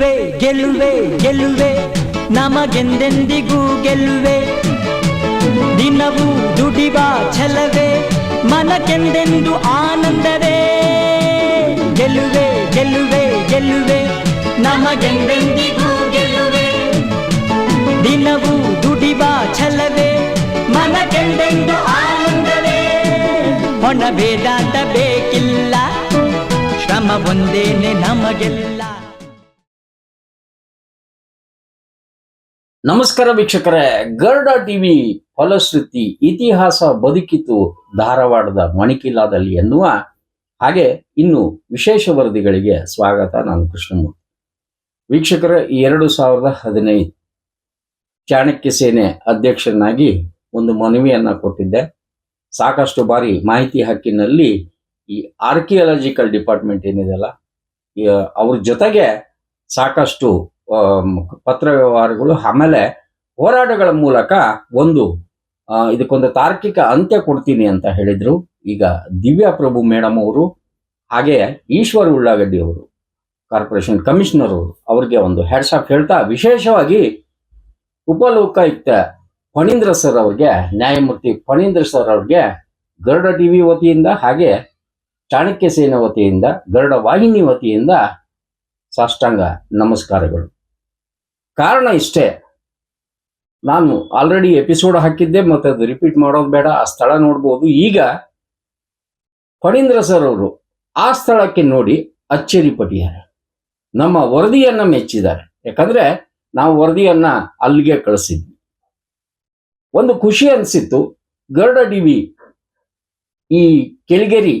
ಗೆಲ್ಲುವೆ ಗೆಲ್ಲುವೆ ಗೆಲ್ಲುವೆ. ನಮಗೆಂದೆಂದಿಗೂ ಗೆಲ್ಲುವೆ. ದಿನವೂ ದುಡಿವ ಛಲವೇ, ಮನಕೆಂದೆಂದು ಆನಂದವೇ. ಗೆಲ್ಲುವೆ ಗೆಲ್ಲುವೆ ಗೆಲ್ಲುವೆ. ನಮಗೆಂದೆಂದಿಗೂ ಗೆಲ್ಲುವೆ. ದಿನವೂ ದುಡಿವ ಛಲವೇ, ಮನಕೆಂದೆಂದು ಆನಂದವೇ. ಹೊಣ ವೇದಾಂತ ಬೇಕಿಲ್ಲ, ಶ್ರಮ ಒಂದೇನೆ ನಮಗೆಲ್ಲ. ನಮಸ್ಕಾರ ವೀಕ್ಷಕರೇ, ಗರ್ಡ ಟಿವಿ ಫಲಶ್ರುತಿ ಇತಿಹಾಸ ಬದುಕಿತು ಧಾರವಾಡದ ಮಣಿಕಿಲಾದಲ್ಲಿ ಎನ್ನುವ ಹಾಗೆ ಇನ್ನು ವಿಶೇಷ ವರದಿಗಳಿಗೆ ಸ್ವಾಗತ, ನಾನು ಕೃಷ್ಣಮೂರ್ತಿ. ವೀಕ್ಷಕರ ಎರಡು ಸಾವಿರದ ಹದಿನೈದು ಚಾಣಕ್ಯ ಸೇನೆ ಅಧ್ಯಕ್ಷನಾಗಿ ಒಂದು ಮನವಿಯನ್ನ ಕೊಟ್ಟಿದ್ದೆ. ಸಾಕಷ್ಟು ಬಾರಿ ಮಾಹಿತಿ ಹಕ್ಕಿನಲ್ಲಿ ಈ ಆರ್ಕಿಯಾಲಜಿಕಲ್ ಡಿಪಾರ್ಟ್ಮೆಂಟ್ ಏನಿದೆಯಲ್ಲ ಅವ್ರ ಜೊತೆಗೆ ಸಾಕಷ್ಟು ಪತ್ರ ವ್ಯವಹಾರಗಳು ಆಮೇಲೆ ಹೋರಾಟಗಳ ಮೂಲಕ ಒಂದು ಇದಕ್ಕೊಂದು ತಾರ್ಕಿಕ ಅಂತ್ಯ ಕೊಡ್ತೀನಿ ಅಂತ ಹೇಳಿದರು ಈಗ ದಿವ್ಯಾ ಪ್ರಭು ಮೇಡಮ್ ಅವರು, ಹಾಗೆ ಈಶ್ವರ್ ಉಳ್ಳಾಗಡ್ಡಿ ಅವರು, ಕಾರ್ಪೊರೇಷನ್ ಕಮಿಷನರ್ ಅವರು, ಅವ್ರಿಗೆ ಒಂದು ಹೆಡ್ಸ್ ಆಫ್ ಹೇಳ್ತಾ ವಿಶೇಷವಾಗಿ ಉಪಲೋಕಾಯುಕ್ತ ಫಣೀಂದ್ರ ಸರ್ ಅವ್ರಿಗೆ, ನ್ಯಾಯಮೂರ್ತಿ ಫಣೀಂದ್ರ ಸರ್ ಅವ್ರಿಗೆ, ಗರುಡ ಟಿವಿ ವತಿಯಿಂದ ಹಾಗೆ ಚಾಣಕ್ಯ ಸೇನೆ ವತಿಯಿಂದ, ಗರುಡ ವಾಹಿನಿ ವತಿಯಿಂದ ಸಾಷ್ಟಾಂಗ ನಮಸ್ಕಾರಗಳು. ಕಾರಣ ಇಷ್ಟೇ. ನಾನು ಆಲ್ರೆಡಿ ಎಪಿಸೋಡ್ ಹಾಕಿದ್ದೆ, ಮತ್ತೆ ಅದು ರಿಪೀಟ್ ಮಾಡೋದು ಬೇಡ, ಆ ಸ್ಥಳ ನೋಡ್ಬೋದು. ಈಗ ಫಣೀಂದ್ರ ಸರ್ ಅವರು ಆ ಸ್ಥಳಕ್ಕೆ ನೋಡಿ ಅಚ್ಚರಿ ಪಟ್ಟಿದ್ದಾರೆ ನಮ್ಮ ವರದಿಯನ್ನ ಮೆಚ್ಚಿದ್ದಾರೆ. ಯಾಕಂದ್ರೆ ನಾವು ವರದಿಯನ್ನ ಅಲ್ಲಿಗೆ ಕಳಿಸಿದ್ವಿ. ಒಂದು ಖುಷಿ ಅನಿಸಿತ್ತು, ಗರುಡ ಡಿವಿ ಈ ಕೆಳಗೇರಿ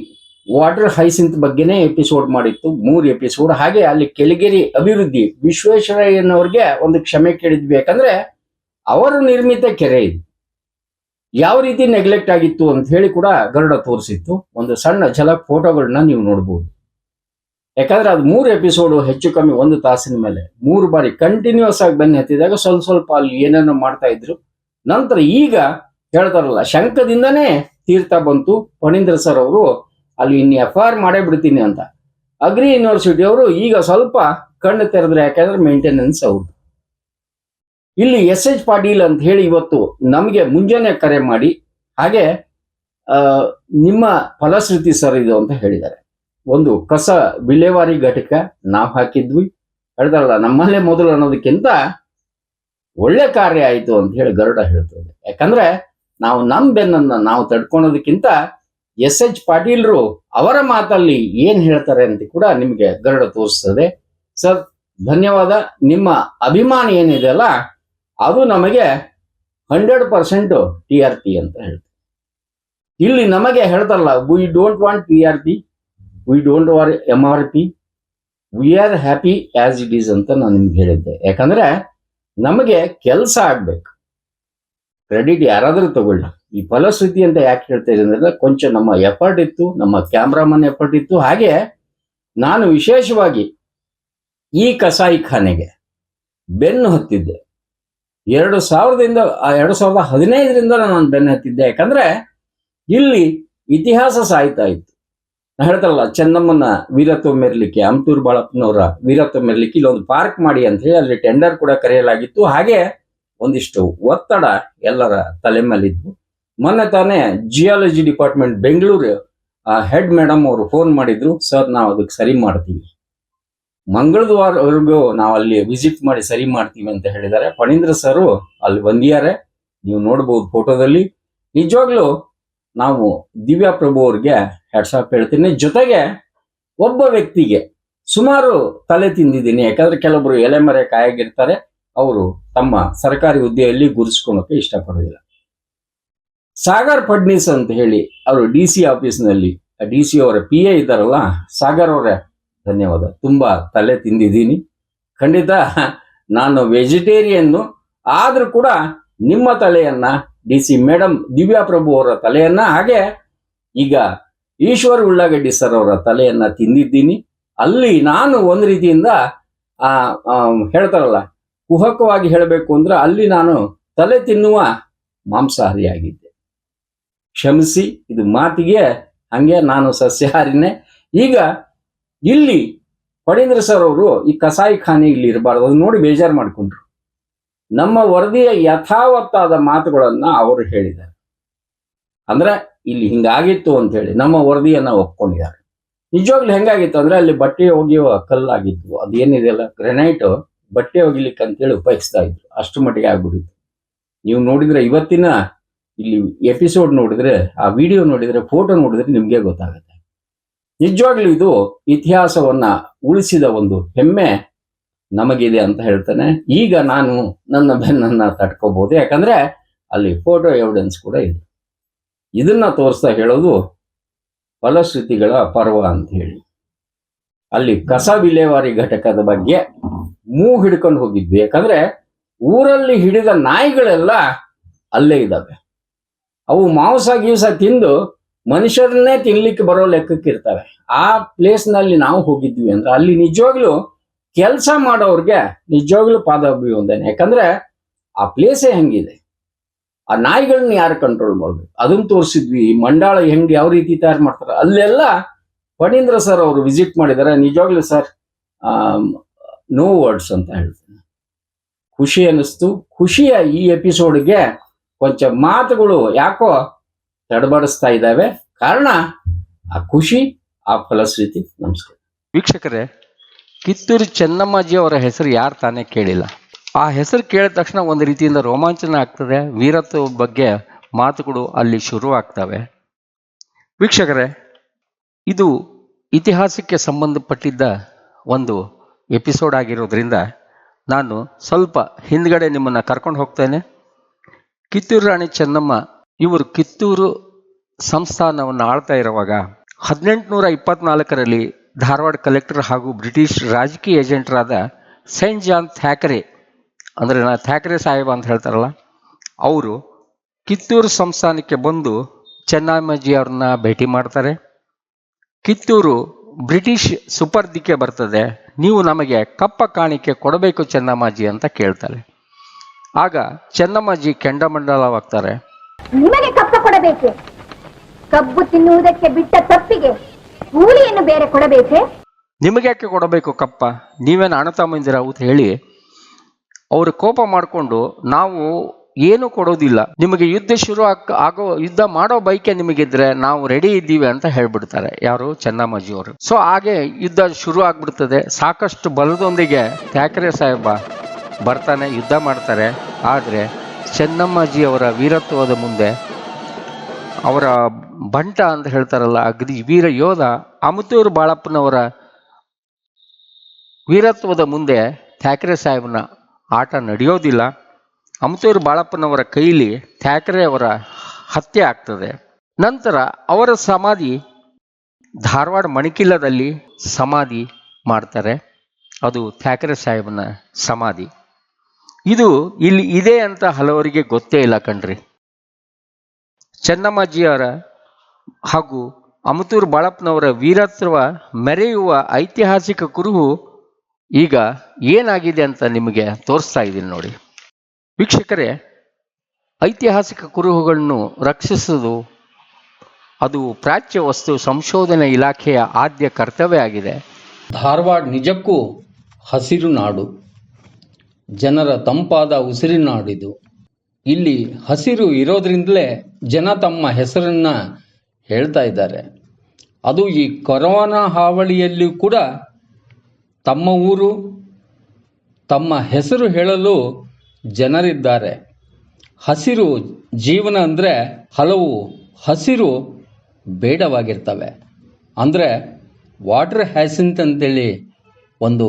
ವಾಟರ್ ಹೈಸಿಂತ್ ಬಗ್ಗೆನೇ ಎಪಿಸೋಡ್ ಮಾಡಿತ್ತು, ಮೂರು ಎಪಿಸೋಡ್ ಹಾಗೆ ಅಲ್ಲಿ ಕೆಳಗೇರಿ ಅಭಿವೃದ್ಧಿ, ವಿಶ್ವೇಶ್ವರಯ್ಯನವ್ರಿಗೆ ಒಂದು ಕ್ಷಮೆ ಕೇಳಿದ್ವಿ. ಯಾಕಂದ್ರೆ ಅವರು ನಿರ್ಮಿತ ಕೆರೆ ಇದು. ಯಾವ ರೀತಿ ನೆಗ್ಲೆಕ್ಟ್ ಆಗಿತ್ತು ಅಂತ ಹೇಳಿ ಕೂಡ ಗರುಡ ತೋರಿಸಿತ್ತು. ಒಂದು ಸಣ್ಣ ಜಲ ಫೋಟೋಗಳನ್ನ ನೀವು ನೋಡ್ಬೋದು. ಯಾಕಂದ್ರೆ ಅದು ಮೂರು ಎಪಿಸೋಡು ಹೆಚ್ಚು ಕಮ್ಮಿ ಒಂದು ತಾಸಿನ ಮೇಲೆ. ಮೂರು ಬಾರಿ ಕಂಟಿನ್ಯೂಸ್ ಆಗಿ ಬನ್ನಿ ಹತ್ತಿದಾಗ ಸ್ವಲ್ಪ ಸ್ವಲ್ಪ ಅಲ್ಲಿ ಏನೇನೋ ಮಾಡ್ತಾ ಇದ್ರು. ನಂತರ ಈಗ ಹೇಳ್ತಾರಲ್ಲ, ಶಂಕದಿಂದನೇ ತೀರ್ಥ ಬಂತು. ಫಣೀಂದ್ರ ಸರ್ ಅವರು ಅಲ್ಲಿ ಇನ್ನು ಎಫ್ ಆರ್ ಮಾಡೇ ಬಿಡ್ತೀನಿ ಅಂತ. ಅಗ್ರಿ ಯೂನಿವರ್ಸಿಟಿ ಅವರು ಈಗ ಸ್ವಲ್ಪ ಕಣ್ಣು ತೆರೆದ್ರೆ ಯಾಕಂದ್ರೆ ಮೇಂಟೆನೆನ್ಸ್ ಅವ್ರು ಇಲ್ಲಿ ಎಸ್ ಎಚ್ ಪಾಟೀಲ್ ಅಂತ ಹೇಳಿ ಇವತ್ತು ನಮಗೆ ಮುಂಜಾನೆ ಕರೆ ಮಾಡಿ, ಹಾಗೆ ನಿಮ್ಮ ಫಲಶ್ರುತಿ ಸರ್ ಇದು ಅಂತ ಹೇಳಿದ್ದಾರೆ. ಒಂದು ಕಸ ವಿಲೇವಾರಿ ಘಟಕ ನಾವು ಹಾಕಿದ್ವಿ. ಹೇಳ್ತಾರಲ್ಲ, ನಮ್ಮಲ್ಲೇ ಮೊದಲು ಅನ್ನೋದಕ್ಕಿಂತ ಒಳ್ಳೆ ಕಾರ್ಯ ಆಯಿತು ಅಂತ ಹೇಳಿ ಗರುಡ ಹೇಳ್ತದೆ ಯಾಕಂದ್ರೆ ನಾವು ನಮ್ಮ ಬೆನ್ನನ್ನ ನಾವು ತಡ್ಕೊಳೋದಕ್ಕಿಂತ ಎಸ್ ಎಚ್ ಪಾಟೀಲ್ರು ಅವರ ಮಾತಲ್ಲಿ ಏನ್ ಹೇಳ್ತಾರೆ ಅಂತ ಕೂಡ ನಿಮಗೆ ಗರಡ ತೋರಿಸ್ತದೆ. ಸರ್, ಧನ್ಯವಾದ. ನಿಮ್ಮ ಅಭಿಮಾನ ಏನಿದೆ ಅಲ್ಲ, ಅದು ನಮಗೆ hundred percent T R P ಅಂತ ಹೇಳ್ತಾರೆ ಇಲ್ಲಿ ನಮಗೆ ಹೇಳ್ತಾರಲ್ಲ we don't want T R P we don't war M R P we are happy as it is ಅಂತ ನಾನು ನಿಮ್ಗೆ ಹೇಳಿದ್ದೆ. ಯಾಕಂದ್ರೆ, ನಮಗೆ ಕೆಲಸ ಆಗ್ಬೇಕು. ಕ್ರೆಡಿಟ್ ಯಾರಾದರೂ ತಗೊಳ್ಳಿ. ಈ ಫಲಶ್ರುತಿ ಅಂತ ಯಾಕೆ ಹೇಳ್ತಾ ಇದ್ದೀನಿ ಅಂದ್ರೆ, ಕೊಂಚ ನಮ್ಮ ಎಫರ್ಟ್ ಇತ್ತು, ನಮ್ಮ ಕ್ಯಾಮ್ರಾಮನ್ ಎಫರ್ಟ್ ಇತ್ತು. ಹಾಗೆ ನಾನು ವಿಶೇಷವಾಗಿ ಈ ಕಸಾಯಿಖಾನೆಗೆ ಬೆನ್ನು ಹತ್ತಿದ್ದೆ. ಎರಡು ಸಾವಿರದಿಂದ ಎರಡು ಸಾವಿರದ ಹದಿನೈದರಿಂದ ನಾನು ಬೆನ್ನು ಹತ್ತಿದ್ದೆ. ಯಾಕಂದ್ರೆ ಇಲ್ಲಿ ಇತಿಹಾಸ ಸಾಯ್ತಾ ಇತ್ತು. ನಾ ಹೇಳ್ತಾರಲ್ಲ, ಚೆನ್ನಮ್ಮನ ವೀರತ್ವ ಮೆರಲಿಕ್ಕೆ, ಅಮ್ತೂರ್ ಬಾಳಪ್ಪನವರ ವೀರತ್ವ ಮೆರಲಿಕ್ಕೆ ಇಲ್ಲೊಂದು ಪಾರ್ಕ್ ಮಾಡಿ ಅಂತ ಹೇಳಿ ಅಲ್ಲಿ ಟೆಂಡರ್ ಕೂಡ ಕರೆಯಲಾಗಿತ್ತು. ಹಾಗೆ ಒಂದಿಷ್ಟು ಒತ್ತಡ ಎಲ್ಲರ ತಲೆ ಮೇಲಿದ್ವು ಮೊನ್ನೆ ತಾನೇ geology department Bengaluru head madam ಅವರು ಫೋನ್ ಮಾಡಿದ್ರು, ಸರ್, ನಾವು ಅದಕ್ಕೆ ಸರಿ ಮಾಡ್ತೀವಿ. ಮಂಗಳವಾರವರೆಗೂ ನಾವು ಅಲ್ಲಿ ವಿಸಿಟ್ ಮಾಡಿ ಸರಿ ಮಾಡ್ತೀವಿ ಅಂತ ಹೇಳಿದ್ದಾರೆ. ಫಣೀಂದ್ರ ಸರು ಅಲ್ಲಿ ಬಂದಿದ್ದಾರೆ. ನೀವು ನೋಡಬಹುದು ಫೋಟೋದಲ್ಲಿ. ನಿಜವಾಗ್ಲೂ ನಾವು ದಿವ್ಯಾ ಪ್ರಭು ಅವ್ರಿಗೆ ಹೆಡ್ಸಾಪ್ ಹೇಳ್ತೀನಿ. ಜೊತೆಗೆ ಒಬ್ಬ ವ್ಯಕ್ತಿಗೆ ಸುಮಾರು ತಲೆ ತಿಂದಿದ್ದೀನಿ. ಯಾಕಂದ್ರೆ ಕೆಲವೊಬ್ರು ಎಲೆ ಮರೆ ಕಾಯಾಗಿರ್ತಾರೆ. ಅವರು ತಮ್ಮ ಸರ್ಕಾರಿ ಹುದ್ದೆಯಲ್ಲಿ ಗುರುಸ್ಕೊಳಕ್ಕೆ ಇಷ್ಟಪಡೋದಿಲ್ಲ ಸಾಗರ್ ಫಡ್ನೀಸ್ ಅಂತ ಹೇಳಿ ಅವರು ಡಿ ಸಿ ಆಫೀಸ್ನಲ್ಲಿ ಡಿ ಸಿ ಅವರ ಪಿ ಎ ಇದ್ದಾರಲ್ಲ ಸಾಗರ್ ಅವರೇ ಧನ್ಯವಾದ ತುಂಬಾ ತಲೆ ತಿಂದಿದ್ದೀನಿ. ಖಂಡಿತ ನಾನು ವೆಜಿಟೇರಿಯನ್ನು ಆದರೂ ಕೂಡ ನಿಮ್ಮ ತಲೆಯನ್ನ D C madam Divya Prabhu ಅವರ ತಲೆಯನ್ನ ಹಾಗೆ ಈಗ ಈಶ್ವರ್ ಉಳ್ಳಾಗಡ್ಡಿ ಸರ್ ಅವರ ತಲೆಯನ್ನ ತಿಂದಿದ್ದೀನಿ. ಅಲ್ಲಿ ನಾನು ಒಂದು ರೀತಿಯಿಂದ ಆ, ಹೇಳ್ತಾರಲ್ಲ ಕುಹಕವಾಗಿ ಹೇಳಬೇಕು ಅಂದ್ರೆ ಅಲ್ಲಿ ನಾನು ತಲೆ ತಿನ್ನುವ ಮಾಂಸಾಹಾರಿಯಾಗಿದ್ದೆ. ಕ್ಷಮಿಸಿ, ಇದು ಮಾತಿಗೆ ಹಂಗೆ ನಾನು ಸಸ್ಯಾಹಾರಿನೇ. ಈಗ ಇಲ್ಲಿ ಪಡೀಂದ್ರ ಸರ್ ಅವರು ಈ ಕಸಾಯಿ ಖಾನೆ ಇಲ್ಲಿ ಇರಬಾರ್ದು ಅದನ್ನ ನೋಡಿ ಬೇಜಾರು ಮಾಡ್ಕೊಂಡ್ರು. ನಮ್ಮ ವರದಿಯ ಯಥಾವತ್ತಾದ ಮಾತುಗಳನ್ನ ಅವರು ಹೇಳಿದ್ದಾರೆ. ಅಂದ್ರೆ ಇಲ್ಲಿ ಹಿಂಗಾಗಿತ್ತು ಅಂತ ಹೇಳಿ ನಮ್ಮ ವರದಿಯನ್ನ ಒಪ್ಕೊಂಡಿದ್ದಾರೆ. ನಿಜವಾಗ್ಲು ಹೆಂಗಾಗಿತ್ತು ಅಂದ್ರೆ ಅಲ್ಲಿ ಬಟ್ಟೆ ಒಗೆಯುವ ಕಲ್ಲಾಗಿತ್ತು ಅದೇನಿದೆಯಲ್ಲ ಗ್ರೆನೈಟ್. ಬಟ್ಟೆ ಒಗಿಲಿಕ್ಕೆ ಅಂತೇಳಿ ಉಪಯೋಗಿಸ್ತಾ ಇದ್ರು. ಅಷ್ಟು ಮಟ್ಟಿಗೆ ಆಗ್ಬಿಟ್ಟಿತ್ತು. ನೀವು ನೋಡಿದ್ರೆ ಇವತ್ತಿನ ಇಲ್ಲಿ ಎಪಿಸೋಡ್ ನೋಡಿದ್ರೆ, ಆ ವಿಡಿಯೋ ನೋಡಿದ್ರೆ ಫೋಟೋ ನೋಡಿದ್ರೆ ನಿಮಗೆ ಗೊತ್ತಾಗುತ್ತೆ. ನಿಜವಾಗ್ಲೂ ಇದು ಇತಿಹಾಸವನ್ನ ಉಳಿಸಿದ ಒಂದು ಹೆಮ್ಮೆ ನಮಗಿದೆ ಅಂತ ಹೇಳ್ತಾನೆ. ಈಗ ನಾನು ನನ್ನ ಬೆನ್ನನ್ನ ತಡ್ಕೋಬಹುದು ಯಾಕಂದ್ರೆ ಅಲ್ಲಿ ಫೋಟೋ ಎವಿಡೆನ್ಸ್ ಕೂಡ ಇದೆ. ಇದನ್ನ ತೋರಿಸ್ತಾ ಹೇಳೋದು ಫಲಶ್ರುತಿಗಳ ಪರ್ವ ಅಂತ ಹೇಳಿ. ಅಲ್ಲಿ ಕಸ ವಿಲೇವಾರಿ ಘಟಕದ ಬಗ್ಗೆ ಮೂ ಹಿಡ್ಕೊಂಡು ಹೋಗಿದ್ವಿ. ಯಾಕಂದ್ರೆ ಊರಲ್ಲಿ ಹಿಡಿದ ನಾಯಿಗಳೆಲ್ಲ ಅಲ್ಲೇ ಇದ್ದಾವೆ. ಅವು ಮಾಂಸ ಗೀಸ ತಿಂದು ಮನುಷ್ಯರನ್ನೇ ತಿನ್ಲಿಕ್ಕೆ ಬರೋ ಲೆಕ್ಕಕ್ಕೆ ಇರ್ತವೆ ಆ ಪ್ಲೇಸ್ನಲ್ಲಿ ನಾವು ಹೋಗಿದ್ವಿ ಅಂದ್ರೆ ಅಲ್ಲಿ ನಿಜವಾಗ್ಲೂ ಕೆಲಸ ಮಾಡೋರ್ಗೆ ನಿಜವಾಗ್ಲೂ ಪಾದಾಭಿವಂದನೆ. ಯಾಕಂದ್ರೆ ಆ ಪ್ಲೇಸೇ ಹೆಂಗಿದೆ. ಆ ನಾಯಿಗಳನ್ನ ಯಾರು ಕಂಟ್ರೋಲ್ ಮಾಡ್ಬೇಕು? ಅದನ್ನ ತೋರಿಸಿದ್ವಿ. ಮಂಡಾಳ ಹೆಂಗ್ ಯಾವ ರೀತಿ ತಯಾರು ಮಾಡ್ತಾರೆ? ಅಲ್ಲೆಲ್ಲ ಫಣೀಂದ್ರ ಸರ್ ಅವರು ವಿಸಿಟ್ ಮಾಡಿದ್ದಾರೆ. ನಿಜವಾಗ್ಲೂ ಸರ್ ನೋ ವರ್ಡ್ಸ್ ಅಂತ ಹೇಳ್ತೀನಿ. ಖುಷಿ ಅನ್ನಿಸ್ತು. ಖುಷಿಯ ಈ ಎಪಿಸೋಡ್ಗೆ ಕೊಂಚ ಮಾತುಗಳು ಯಾಕೋ ತಡಬಡಿಸ್ತಾ ಇದ್ದಾವೆ. ಕಾರಣ ಆ ಖುಷಿ, ಆ ಫಲಶ್ರೀತಿ. ನಮಸ್ಕಾರ. ವೀಕ್ಷಕರೇ, ಕಿತ್ತೂರು ಚೆನ್ನಮ್ಮಾಜಿ ಅವರ ಹೆಸರು ಯಾರು ತಾನೇ ಕೇಳಿಲ್ಲ. ಆ ಹೆಸರು ಕೇಳಿದ ತಕ್ಷಣ ಒಂದು ರೀತಿಯಿಂದ ರೋಮಾಂಚನ ಆಗ್ತದೆ. ವೀರತ್ವ ಬಗ್ಗೆ ಮಾತುಗಳು ಅಲ್ಲಿ ಶುರು ಆಗ್ತವೆ. ವೀಕ್ಷಕರೇ, ಇದು ಇತಿಹಾಸಕ್ಕೆ ಸಂಬಂಧಪಟ್ಟಿದ್ದ ಒಂದು ಎಪಿಸೋಡ್ ಆಗಿರೋದ್ರಿಂದ ನಾನು ಸ್ವಲ್ಪ ಹಿಂದ್ಗಡೆ ನಿಮ್ಮನ್ನು ಕರ್ಕೊಂಡು ಹೋಗ್ತೇನೆ. ಕಿತ್ತೂರು ರಾಣಿ ಚೆನ್ನಮ್ಮ, ಇವರು ಕಿತ್ತೂರು ಸಂಸ್ಥಾನವನ್ನು ಆಳ್ತಾ ಇರುವಾಗ ಹದಿನೆಂಟುನೂರ ಇಪ್ಪತ್ನಾಲ್ಕರಲ್ಲಿ ಧಾರವಾಡ ಕಲೆಕ್ಟರ್ ಹಾಗೂ ಬ್ರಿಟಿಷ್ ರಾಜಕೀಯ ಏಜೆಂಟರಾದ ಸೈಂಟ್ ಜಾನ್ ಥ್ಯಾಕರೆ, ಅಂದರೆ ನಾ ಥ್ಯಾಕರೆ ಸಾಹೇಬ ಅಂತ ಹೇಳ್ತಾರಲ್ಲ, ಅವರು ಕಿತ್ತೂರು ಸಂಸ್ಥಾನಕ್ಕೆ ಬಂದು ಚೆನ್ನಮ್ಮಜಿ ಅವ್ರನ್ನ ಭೇಟಿ ಮಾಡ್ತಾರೆ. ಕಿತ್ತೂರು ಬ್ರಿಟಿಷ್ ಸುಪರ್ದಿಕ್ಕೆ ಬರ್ತದೆ. ನೀವು ನಮಗೆ ಕಪ್ಪ ಕಾಣಿಕೆ ಕೊಡಬೇಕು ಚೆನ್ನಮ್ಮಾಜಿ ಅಂತ ಕೇಳ್ತಾರೆ. ಆಗ ಚೆನ್ನಮ್ಮಾಜಿ ಕೆಂಡಮಂಡಲವಾಗ್ತಾರೆ. ನಿಮಗೆ ಕಪ್ಪ ಕೊಡಬೇಕೆ? ಕಬ್ಬು ತಿನ್ನುವುದಕ್ಕೆ ಬಿಟ್ಟ ತಪ್ಪಿಗೆ ಕೂಲಿಯನ್ನು ಬೇರೆ ಕೊಡಬೇಕೆ? ನಿಮಗೆ ಯಾಕೆ ಕೊಡಬೇಕು ಕಪ್ಪ? ನೀವೇನು ಅಣತ ಮಂದಿರ ಅಂತ ಹೇಳಿ ಅವರು ಕೋಪ ಮಾಡಿಕೊಂಡು ನಾವು ಏನು ಕೊಡೋದಿಲ್ಲ. ನಿಮಗೆ ಯುದ್ಧ ಶುರು ಆಗ್, ಯುದ್ಧ ಮಾಡೋ ಬೈಕೆ ನಿಮಗಿದ್ರೆ ನಾವು ರೆಡಿ ಇದ್ದೀವಿ ಅಂತ ಹೇಳ್ಬಿಡ್ತಾರೆ ಯಾರು? ಚೆನ್ನಮ್ಮಾಜಿ ಅವರು. ಸೊ ಹಾಗೆ ಯುದ್ಧ ಶುರು ಆಗ್ಬಿಡ್ತದೆ. ಸಾಕಷ್ಟು ಬಲದೊಂದಿಗೆ ಥ್ಯಾಕರೆ ಸಾಹೇಬ ಬರ್ತಾನೆ, ಯುದ್ಧ ಮಾಡ್ತಾರೆ. ಆದರೆ ಚೆನ್ನಮ್ಮಾಜಿ ಅವರ ವೀರತ್ವದ ಮುಂದೆ ಅವರ ಬಂಟ ಅಂತ ಹೇಳ್ತಾರಲ್ಲ, ಅಗ್ನಿ ವೀರ ಯೋಧ ಅಮತೂರು ಬಾಳಪ್ಪನವರ ವೀರತ್ವದ ಮುಂದೆ ಥ್ಯಾಕರೆ ಸಾಹೇಬನ ಆಟ ನಡೆಯೋದಿಲ್ಲ. ಅಮತೂರು ಬಾಳಪ್ಪನವರ ಕೈಲಿ ಥ್ಯಾಕರೆ ಅವರ ಹತ್ಯೆ ಆಗ್ತದೆ. ನಂತರ ಅವರ ಸಮಾಧಿ ಧಾರವಾಡ ಮಣಿಕಿಲ್ಲದಲ್ಲಿ ಸಮಾಧಿ ಮಾಡ್ತಾರೆ. ಅದು ಥ್ಯಾಕರೆ ಸಾಹೇಬನ ಸಮಾಧಿ. ಇದು ಇಲ್ಲಿ ಇದೆ ಅಂತ ಹಲವರಿಗೆ ಗೊತ್ತೇ ಇಲ್ಲ ಕಣ್ರಿ. ಚೆನ್ನಮ್ಮಾಜಿಯವರ ಹಾಗೂ ಅಮತೂರು ಬಾಳಪ್ಪನವರ ವೀರತ್ವ ಮೆರೆಯುವ ಐತಿಹಾಸಿಕ ಕುರುಹು ಈಗ ಏನಾಗಿದೆ ಅಂತ ನಿಮಗೆ ತೋರಿಸ್ತಾ ಇದ್ದೀನಿ ನೋಡಿ. ವೀಕ್ಷಕರೇ, ಐತಿಹಾಸಿಕ ಕುರುಹುಗಳನ್ನು ರಕ್ಷಿಸುವುದು ಅದು ಪ್ರಾಚ್ಯ ವಸ್ತು ಸಂಶೋಧನೆ ಇಲಾಖೆಯ ಆದ್ಯ ಕರ್ತವ್ಯ ಆಗಿದೆ. ಧಾರವಾಡ ನಿಜಕ್ಕೂ ಹಸಿರು ನಾಡು, ಜನರ ತಂಪಾದ ಉಸಿರಿನಾಡಿದು ಇಲ್ಲಿ ಹಸಿರು ಇರೋದ್ರಿಂದಲೇ ಜನ ತಮ್ಮ ಹೆಸರನ್ನ ಹೇಳ್ತಾ ಇದ್ದಾರೆ. ಅದು ಈ ಕೊರೋನಾ ಹಾವಳಿಯಲ್ಲಿಯೂ ಕೂಡ ತಮ್ಮ ಊರು, ತಮ್ಮ ಹೆಸರು ಹೇಳಲು ಜನರಿದ್ದಾರೆ. ಹಸಿರು ಜೀವನ ಅಂದರೆ ಹಲವು ಹಸಿರು ಬೇಡವಾಗಿರ್ತವೆ. ಅಂದರೆ ವಾಟರ್ ಹ್ಯಾಸಿಂತ್ ಅಂತೇಳಿ ಒಂದು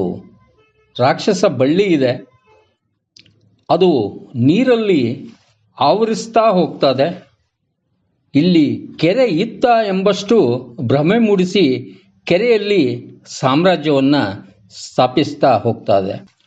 ರಾಕ್ಷಸ ಬಳ್ಳಿ ಇದೆ. ಅದು ನೀರಲ್ಲಿ ಆವರಿಸ್ತಾ ಹೋಗ್ತದೆ. ಇಲ್ಲಿ ಕೆರೆ ಇತ್ತ ಎಂಬಷ್ಟು ಭ್ರಮೆ ಮೂಡಿಸಿ ಕೆರೆಯಲ್ಲಿ ಸಾಮ್ರಾಜ್ಯವನ್ನು ಸ್ಥಾಪಿಸ್ತಾ ಹೋಗ್ತದೆ. ಹಲೋ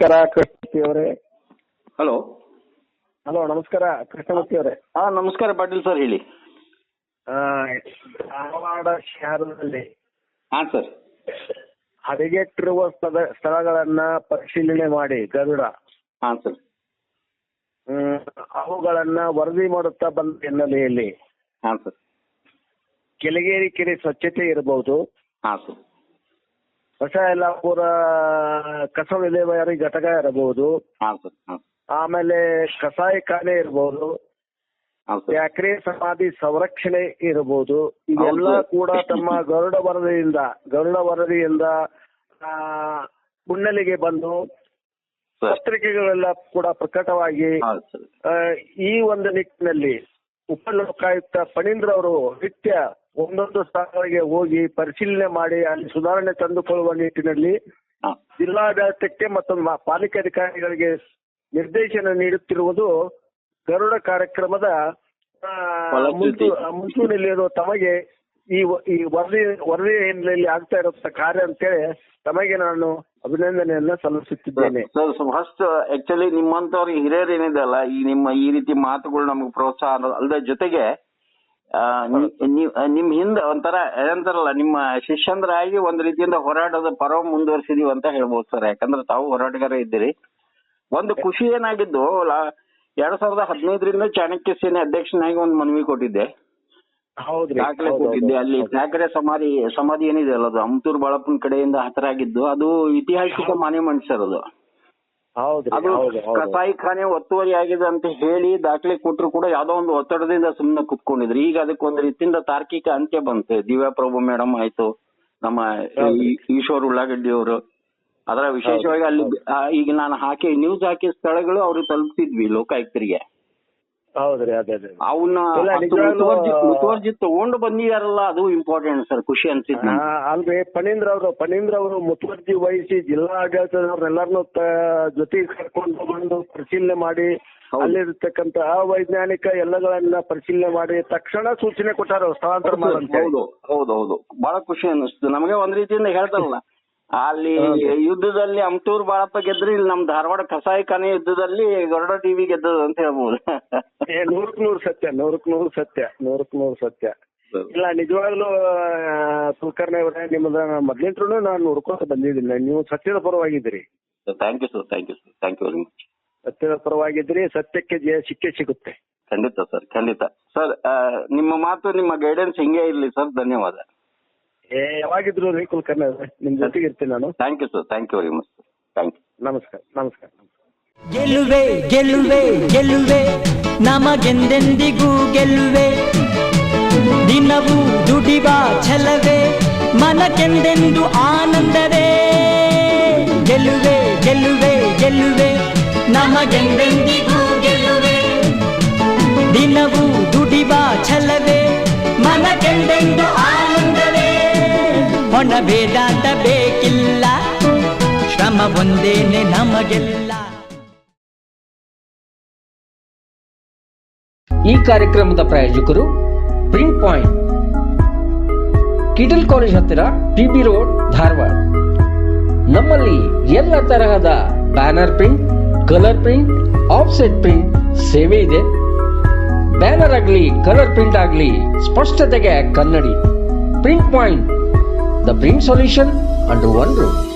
ನಮಸ್ಕಾರ ಕೃಷ್ಣಮೂರ್ತಿ ಅವರೇ. ಹಲೋ. ಹಲೋ ನಮಸ್ಕಾರ ಕೃಷ್ಣಮೂರ್ತಿ ಅವರೇ. ಹಾ ನಮಸ್ಕಾರ ಪಾಟೀಲ್ ಸರ್ ಹೇಳಿ. ಧಾರವಾಡ ಶಹರದಲ್ಲಿ ಹಾ ಸರ್. ಹದಗೆಟ್ಟಿರುವ ಸ್ಥಳ ಸ್ಥಳಗಳನ್ನ ಪರಿಶೀಲನೆ ಮಾಡಿ ಗರುಡ. ಹಾ ಸರ್. ಅವುಗಳನ್ನ ವರದಿ ಮಾಡುತ್ತಾ ಬಂದ ಹಿನ್ನೆಲೆಯಲ್ಲಿ ಹಾ ಸರ್. ಕೆಳಗೇರಿ ಕೆರೆ ಸ್ವಚ್ಛತೆ ಇರಬಹುದು. ಹಾ ಸರ್. ಹೊಸ ಯಲ್ಲಾಪುರ ಕಸ ವಿಲೇವಾರಿ ಘಟಕ ಇರಬಹುದು. ಆಮೇಲೆ ಸರ್ ಖಾನೆ ಆಮೇಲೆ ಕಸಾಯಿಖಾನೆ ಇರಬಹುದು. ಹಾ ಸರ್ ಯಾಕ್ರೆ ಸಮಾಧಿ ಸಂರಕ್ಷಣೆ ಇರಬಹುದು. ಇದೆಲ್ಲ ಕೂಡ ತಮ್ಮ ಗರುಡ ವರದಿಯಿಂದ ಗರುಡ ವರದಿಯಿಂದ ಆ, ಮುನ್ನೆಲೆಗೆ ಬಂದು ಸರ್. ಪತ್ರಿಕೆಗಳೆಲ್ಲ ಕೂಡ ಪ್ರಕಟವಾಗಿ ಹೌದು ಸರ್. ಆ, ಈ ಒಂದು ನಿಟ್ಟಿನಲ್ಲಿ ಉಪಲೋಕಾಯುಕ್ತ ಫಣೀಂದ್ರ ಅವರು ನಿತ್ಯ ಒಂದೊಂದು ಸ್ಥಳಗಳಿಗೆ ಹೋಗಿ ಪರಿಶೀಲನೆ ಮಾಡಿ ಅಲ್ಲಿ ಸುಧಾರಣೆ ತಂದುಕೊಳ್ಳುವ ನಿಟ್ಟಿನಲ್ಲಿ ಜಿಲ್ಲಾಡಳಿತಕ್ಕೆ ಮತ್ತು ಪಾಲಿಕೆ ಅಧಿಕಾರಿಗಳಿಗೆ ನಿರ್ದೇಶನ ನೀಡುತ್ತಿರುವುದು ಗರುಡ ಕಾರ್ಯಕ್ರಮದ ಮುಂಚೂಣಿಯಲ್ಲಿರುವ ತಮಗೆ ಈ ಈ ವರದಿ ವರದಿ ಹಿನ್ನೆಲೆಯಲ್ಲಿ ಆಗ್ತಾ ಇರುವಂತ ಕಾರ್ಯ ಅಂತೇಳಿ ತಮಗೆ ನಾನು ಅಭಿನಂದನೆಯನ್ನ ಸಲ್ಲಿಸುತ್ತಿದ್ದೇನೆ. ಸರ್ ಫಸ್ಟ್ ಆಕ್ಚುಲಿ ನಿಮ್ಮಂತವ್ರ ಹಿರಿಯರು ಏನಿದೆಲ್ಲ ಈ ನಿಮ್ಮ ಈ ರೀತಿ ಮಾತುಗಳು ನಮ್ಗೆ ಪ್ರೋತ್ಸಾಹ ಅಲ್ಲದೆ ಜೊತೆಗೆ ನೀವ್- ನಿಮ್ ಹಿಂದ ಒಂಥರ ಏನಂತಾರಲ್ಲ ನಿಮ್ಮ ಶಿಷ್ಯಂದ್ರಾಗಿ ಒಂದ್ ರೀತಿಯಿಂದ ಹೋರಾಟದ ಪರ್ವ ಮುಂದುವರಿಸಿದೀವಿ ಅಂತ ಹೇಳ್ಬೋದು ಸರ್. ಯಾಕಂದ್ರೆ ತಾವು ಹೋರಾಟಗಾರ ಇದ್ದೀರಿ. ಒಂದು ಖುಷಿ ಏನಾಗಿದ್ದು ಎರಡ್ ಸಾವಿರದ ಹದಿನೈದರಿಂದ ಚಾಣಕ್ಯ ಸೇನೆ ಅಧ್ಯಕ್ಷನಾಗಿ ಒಂದು ಮನವಿ ಕೊಟ್ಟಿದ್ದೆ. ದಾಖಲೆ ಕೊಟ್ಟಿದ್ದೆ. ಅಲ್ಲಿ. ಠಾಕರೆ ಸಮಾಧಿ ಸಮಾಧಿ ಏನಿದೆ ಅಲ್ಲ ಅದು? ಅಮ್ತೂರ್ ಬಾಳಪ್ಪನ ಕಡೆಯಿಂದ ಹತರಾಗಿದ್ದು ಅದು ಐತಿಹಾಸಿಕ ಮಾನ್ಯುಮೆಂಟ್ ಸರ್ ಅದು. ಅದು ಕಸಾಯಿಖಾನೆ ಒತ್ತುವರಿ ಆಗಿದೆ ಅಂತ ಹೇಳಿ ದಾಖಲೆ ಕೊಟ್ಟರು ಕೂಡ ಯಾವ್ದೋ ಒಂದು ಒತ್ತಡದಿಂದ ಸುಮ್ಮನೆ ಕುತ್ಕೊಂಡಿದ್ರು. ಈಗ ಅದಕ್ಕೆ ಒಂದ್ ರೀತಿಯಿಂದ ತಾರ್ಕಿಕ ಅಂತ್ಯ ಬಂತು. ದಿವ್ಯಾಪ್ರಭು ಮೇಡಮ್ ಆಯ್ತು ನಮ್ಮ ಈಶ್ವರ್ ಉಳ್ಳಾಗಡ್ಡಿ ಅವರು. ಅದರ ವಿಶೇಷವಾಗಿ ಅಲ್ಲಿ ಈಗ ನಾನು ಹಾಕಿ ನ್ಯೂಸ್ ಹಾಕಿದ ಸ್ಥಳಗಳು ಅವ್ರಿಗೆ ತಲುಪಿಸಿದ್ವಿ ಲೋಕಾಯುಕ್ತರಿಗೆ. ಹೌದ್ರಿ ಅದೇ ಅದೇ. ಅವನ್ನ ಇಲ್ಲ, ಅಷ್ಟು ನಿಜವಾಗ್ಲೂ- ಮುತುವರ್ಜಿ ತಗೊಂಡು ಬಂದಿದಾರಲ್ಲ ಅದು ಇಂಪಾರ್ಟೆಂಟ್ ಸರ್ ಖುಷಿ ಅನ್ಸಿದ್ ನಮ್ಗೆ ಅಲ್ರಿ ಫಣೀಂದ್ರ ಅವರು ಫಣೀಂದ್ರ ಅವರು ಮುತುವರ್ಜಿ ವಹಿಸಿ ಜಿಲ್ಲಾಡಳಿತದವ್ರನ್ನೆಲ್ಲರನ್ನು ಜೊತೆಗೆ ಕರ್ಕೊಂಡು ಬಂದು ಪರಿಶೀಲನೆ ಮಾಡಿ ಹೌದು. ಅಲ್ಲಿರ್ತಕ್ಕಂತ ಅವೈಜ್ಞಾನಿಕ ಎಲ್ಲಗಳನ್ನ ಪರಿಶೀಲನೆ ಮಾಡಿ ತಕ್ಷಣ ಸೂಚನೆ ಕೊಟ್ಟಾರ ಸ್ಥಳಾಂತರ ಮಾಡಂತ ಹೌದು ಹೌದು ಹೌದು. ಬಹಳ ಖುಷಿ ಅನ್ನಿಸ್ತು ನಮಗೆ ಒಂದ್ ರೀತಿಯಿಂದ ಹೇಳ್ತಾರಲ್ಲ ಅಲ್ಲಿ ಯುದ್ಧದಲ್ಲಿ ಅಮ್ತೂರ್ ಬಾಳಪ್ಪ ಗೆದ್ರಿ ಇಲ್ಲಿ ನಮ್ ಧಾರವಾಡ ಕಸಾಯಿಖಾನೆ ಯುದ್ಧದಲ್ಲಿ ಗರುಡ ಟಿವಿ ಗೆದ್ದದ ಅಂತ ಹೇಳ್ಬೋದು. ನೂರಕ್ ನೂರು ಸತ್ಯ ನೂರಕ್ ನೂರು ಸತ್ಯ ನೂರಕ್ ನೂರು ಸತ್ಯ. ಇಲ್ಲ ನಿಜವಾಗ್ಲೂ ಕುಲಕರ್ಣಿ ಅವರೇ ನಿಮ್ಮದ ಮೊದ್ಲಿಂತ್ರು ನಾನು ನೋಡ್ಕೊಂತ ಬಂದಿದ್ದೀನಿ. ನೀವು ಸತ್ಯದ ಪರವಾಗಿದ್ದೀರಿ. Thank you sir thank you sir thank you very much ಸತ್ಯದ ಪರವಾಗಿದ್ರಿ ಸತ್ಯಕ್ಕೆ ಜಯ ಸಿಕ್ಕೇ ಸಿಗುತ್ತೆ. ಖಂಡಿತ ಸರ್ ಖಂಡಿತ. ಸರ್ ನಿಮ್ಮ ಮಾತು ನಿಮ್ಮ ಗೈಡೆನ್ಸ್ ಹಿಂಗೇ ಇರಲಿ ಸರ್ ಧನ್ಯವಾದ. ಏ ಯಾವಾಗಿದ್ರು ರೀ ಕುಲಕರ್ಣಿ ಅವರೇ ನಿಮ್ ಜೊತೆಗೆ ಇರ್ತೀನಿ ನಾನು. Thank you sir thank you very much sir thank you ನಮಸ್ಕಾರ ನಮಸ್ಕಾರ. ಗೆಲ್ಲುವೆ ಗೆಲ್ಲುವೆ ಗೆಲ್ಲುವೆ ನಮಗೆಂದೆಂದಿಗೂ ಗೆಲ್ಲುವೆ. ದಿನವೂ ದುಡಿವ ಛಲವೇ ಮನಕೆಂದೆಂದು ಆನಂದವೇ. ಗೆಲ್ಲುವೆ ಗೆಲ್ಲುವೆ ಗೆಲ್ಲುವೆ ನಮಗೆಂದೆಂದಿಗೂ ಗೆಲ್ಲುವೆ. ದಿನವೂ ದುಡಿವ ಛಲವೇ ಮನಕೆಂದೆಂದು ಆನಂದವೇ. ಹೊಣ ವೇದಾಂತ ಬೇಕಿಲ್ಲ ಶ್ರಮ ಒಂದೇನೆ ನಮಗೆಲ್ಲ. ಈ ಕಾರ್ಯಕ್ರಮದ ಪ್ರಾಯೋಜಕರು ಪ್ರಿಂಟ್ ಪಾಯಿಂಟ್ ಕಿಡಲ್ ಕಾಲೇಜ್ ಹತ್ತಿರ ಟಿಬಿ ರೋಡ್ ಧಾರವಾಡ. ನಮ್ಮಲ್ಲಿ ಎಲ್ಲ ತರಹದ banner print, colour print, offset print ಸೇವೆ ಇದೆ. ಬ್ಯಾನರ್ ಆಗಲಿ, ಕಲರ್ ಪ್ರಿಂಟ್ ಆಗಲಿ ಸ್ಪಷ್ಟತೆಗೆ ಕನ್ನಡಿ. Print point the brim solution under one roof.